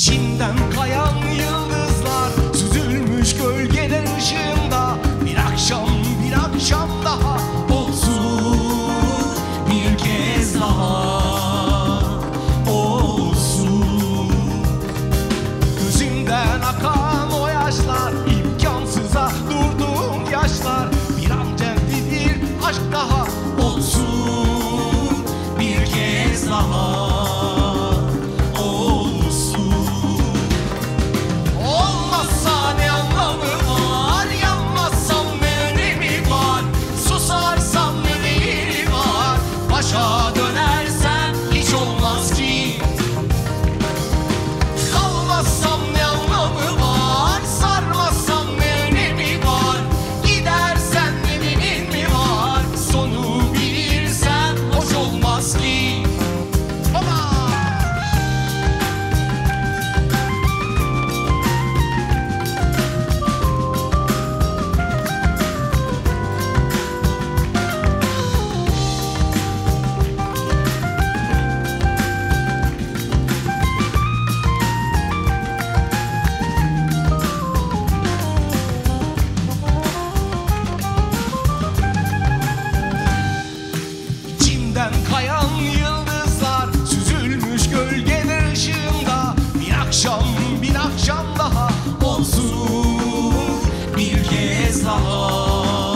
İçimden kayan yıldızlar Süzülmüş gölgeler ışığında. Bir akşam bir akşam daha Olsun bir kez daha Olsun. Gözümden akan o yaşlar imkansıza durduğum yaşlar. Bir amcem bir aşk daha Olsun bir kez daha lost you. akşam bin ah akşam daha olsun bir kez daha.